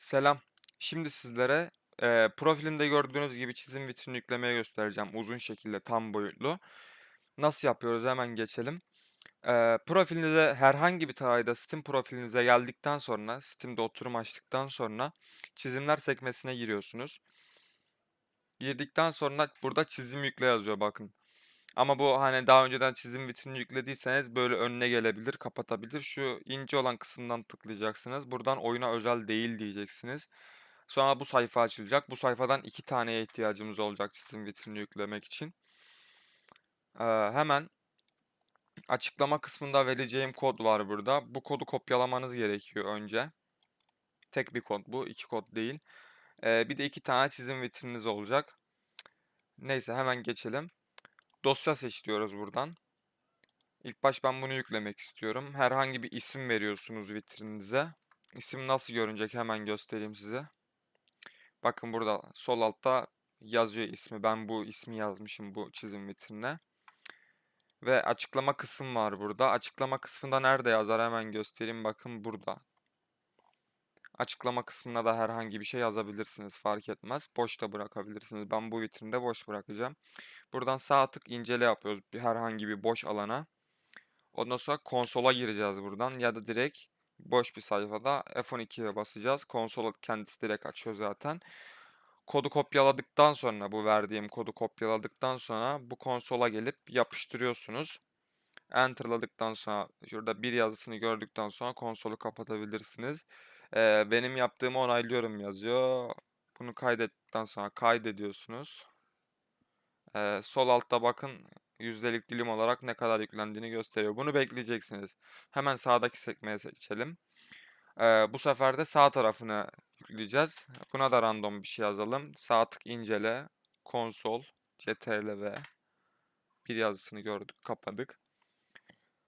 Selam. Şimdi sizlere eee, profilimde gördüğünüz gibi çizim vitrini yüklemeye göstereceğim. Uzun şekilde tam boyutlu. Nasıl yapıyoruz hemen geçelim. Eee, profilinize herhangi bir tarayda Steam profilinize geldikten sonra Steam'de oturum açtıktan sonra çizimler sekmesine giriyorsunuz. Girdikten sonra burada çizim yükle yazıyor bakın. Ama bu hani daha önceden çizim vitrini yüklediyseniz böyle önüne gelebilir, kapatabilir. Şu ince olan kısımdan tıklayacaksınız. Buradan oyuna özel değil diyeceksiniz. Sonra bu sayfa açılacak. Bu sayfadan iki taneye ihtiyacımız olacak çizim vitrini yüklemek için. Ee, hemen açıklama kısmında vereceğim kod var burada. Bu kodu kopyalamanız gerekiyor önce. Tek bir kod bu, iki kod değil. Ee, bir de iki tane çizim vitrininiz olacak. Neyse hemen geçelim. Dosya seç diyoruz buradan. İlk baş ben bunu yüklemek istiyorum. Herhangi bir isim veriyorsunuz vitrininize. İsim nasıl görünecek hemen göstereyim size. Bakın burada sol altta yazıyor ismi. Ben bu ismi yazmışım bu çizim vitrinine. Ve açıklama kısım var burada. Açıklama kısmında nerede yazar hemen göstereyim. Bakın burada. Açıklama kısmına da herhangi bir şey yazabilirsiniz. Fark etmez. Boş da bırakabilirsiniz. Ben bu vitrinde boş bırakacağım. Buradan sağ tık incele yapıyoruz. Bir herhangi bir boş alana. Ondan sonra konsola gireceğiz buradan. Ya da direkt boş bir sayfada F12'ye basacağız. Konsol kendisi direkt açıyor zaten. Kodu kopyaladıktan sonra bu verdiğim kodu kopyaladıktan sonra bu konsola gelip yapıştırıyorsunuz. Enter'ladıktan sonra şurada bir yazısını gördükten sonra konsolu kapatabilirsiniz. Ee, benim yaptığımı onaylıyorum yazıyor. Bunu kaydettikten sonra kaydediyorsunuz. Ee, sol altta bakın yüzdelik dilim olarak ne kadar yüklendiğini gösteriyor. Bunu bekleyeceksiniz. Hemen sağdaki sekmeye seçelim. Ee, bu sefer de sağ tarafını yükleyeceğiz. Buna da random bir şey yazalım. Sağ tık incele, konsol, ctrl v bir yazısını gördük, kapadık.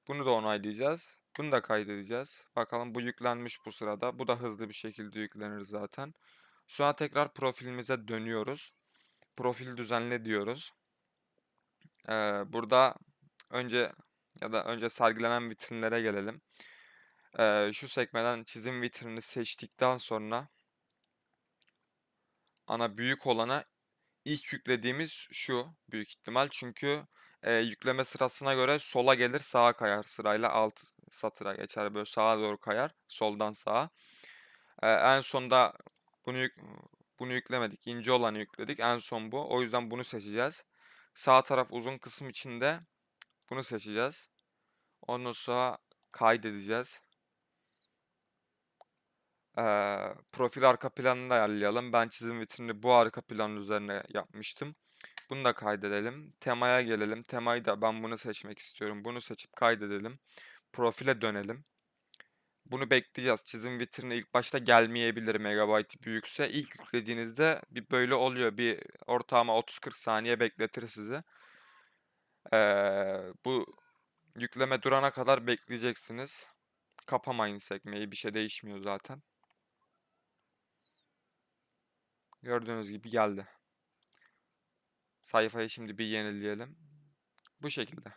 Bunu da onaylayacağız. Bunu da kaydedeceğiz. Bakalım bu yüklenmiş bu sırada. Bu da hızlı bir şekilde yüklenir zaten. Sonra tekrar profilimize dönüyoruz. Profil düzenle diyoruz. Ee, burada önce ya da önce sergilenen vitrinlere gelelim. Ee, şu sekmeden çizim vitrini seçtikten sonra ana büyük olana ilk yüklediğimiz şu büyük ihtimal. Çünkü e, yükleme sırasına göre sola gelir sağa kayar sırayla alt satıra geçer böyle sağa doğru kayar soldan sağa. Ee, en sonda bunu bunu yüklemedik. ince olanı yükledik. En son bu. O yüzden bunu seçeceğiz. Sağ taraf uzun kısım içinde bunu seçeceğiz. Ondan sonra kaydedeceğiz. Eee, profil arka planını da ayarlayalım. Ben çizim vitrini bu arka planın üzerine yapmıştım. Bunu da kaydedelim. Temaya gelelim. Temayı da ben bunu seçmek istiyorum. Bunu seçip kaydedelim. Profile dönelim. Bunu bekleyeceğiz. Çizim vitrini ilk başta gelmeyebilir megabayt büyükse. İlk yüklediğinizde bir böyle oluyor. Bir ortalama 30-40 saniye bekletir sizi. Eee, bu yükleme durana kadar bekleyeceksiniz. Kapamayın sekmeyi. Bir şey değişmiyor zaten. Gördüğünüz gibi geldi. Sayfayı şimdi bir yenileyelim. Bu şekilde.